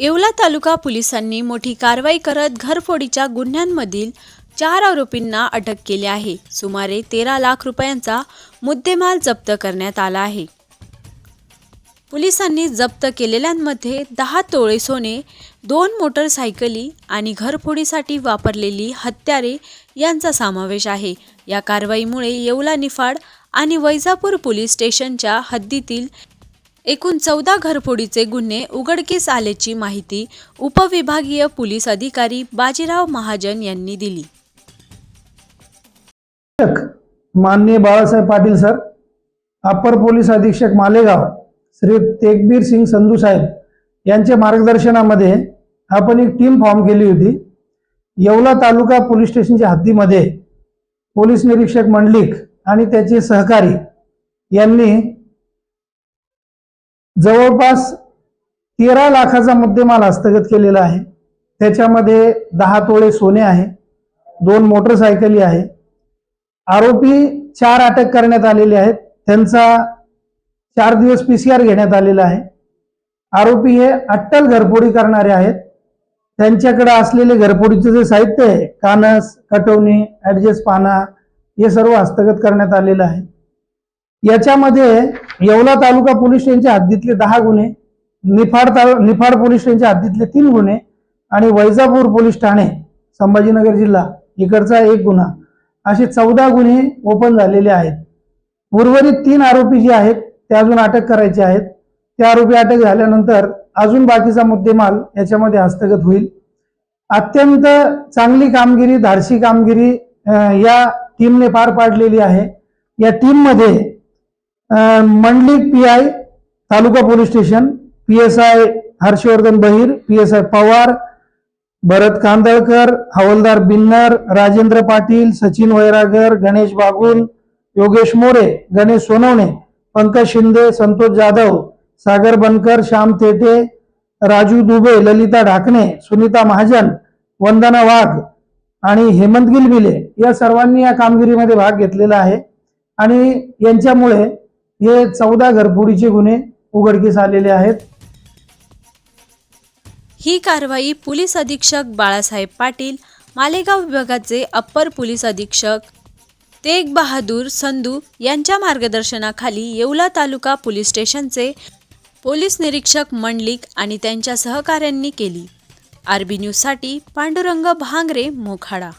येवला तालुका पोलिसांनी मोठी कारवाई करत घरफोडीच्या गुन्ह्यांमधील चार आरोपींना अटक केली आहे. सुमारे तेरा लाख रुपयांचा मुद्देमाल जप्त करण्यात आला आहे. पोलिसांनी जप्त केलेल्यांमध्ये दहा तोळे सोने दोन मोटरसायकली आणि घरफोडीसाठी वापरलेली हत्यारे यांचा समावेश आहे. या कारवाईमुळे येवला निफाड आणि वैजापूर पोलीस स्टेशनच्या हद्दीतील एकूण चौदा घरफोडीचे गुन्हे उघडकीस आल्याची माहिती उपविभागीय पोलीस अधिकारी बाजीराव महाजन यांनी दिली. माननीय Balasaheb Patil sir upper police अधीक्षक मालेगाव श्री तेगबीर सिंग संधू साहेब यांच्या मार्गदर्शनामध्ये आपण एक टीम फॉर्म केली होती. येवला तालुका पोलीस स्टेशनच्या हद्दीमध्ये पोलीस निरीक्षक मंडलिक आणि त्याचे सहकारी यांनी जवळपास तेरा लाखाचा मुद्देमाल हस्तगत केलेला आहे. त्याच्यामध्ये दहा तोळे सोने आहे दोन मोटरसायकली आहे. आरोपी चार अटक करण्यात आलेले आहेत. त्यांचा चार दिवस पीसीआर घेण्यात आलेला आहे. आरोपी हे अट्टल घरफोडी करणारे आहेत. त्यांच्याकडे असलेले घरफोडीचे जे साहित्य आहे कानस कटवणी ॲडजस्ट पाना हे सर्व हस्तगत करण्यात आलेलं आहे. याच्यामध्ये येवला तालुका पोलीस स्टेशनच्या हद्दीतले दहा गुन्हे निफाड तालु निफाड पोलीस स्टेशनच्या हद्दीतले तीन गुन्हे आणि वैजापूर पोलीस ठाणे संभाजीनगर जिल्हा इकडचा एक गुन्हा. असे चौदा गुन्हे ओपन झालेले आहेत. उर्वरित तीन आरोपी जे आहेत ते अजून अटक करायचे आहेत. ते आरोपी अटक झाल्यानंतर अजून बाकीचा मुद्देमाल याच्यामध्ये हस्तगत होईल. अत्यंत चांगली कामगिरी धाडसी कामगिरी या टीमने पार पाडलेली आहे. या टीममध्ये Mandli P I taluka police station P S I Harshvardhan Bahir P S I Pawar Bharat Kandalkar हवलदार बिन्नर राजेंद्र पाटील सचिन वैरागर गणेश बागुल योगेश मोरे गणेश सोनवणे पंकज शिंदे संतोष जाधव सागर बनकर श्याम तेटे राजू दुबे ललिता ढाकणे सुनीता महाजन वंदना वाघ आणि हेमंत गिलबिले या सर्वांनी या कामगिरीमध्ये भाग घेतलेला आहे. आणि यांच्यामुळे हे चौदा घरफोडीचे गुन्हे उघडकीस आलेले आहेत. ही कारवाई पोलीस अधीक्षक बाळासाहेब पाटील मालेगाव विभागाचे अप्पर पोलीस अधीक्षक तेग बहादूर संधू यांच्या मार्गदर्शनाखाली येवला तालुका पोलीस स्टेशनचे पोलीस निरीक्षक मंडलिक आणि त्यांच्या सहकाऱ्यांनी केली. आरबी न्यूजसाठी पांडुरंग भांगरे मोखाडा.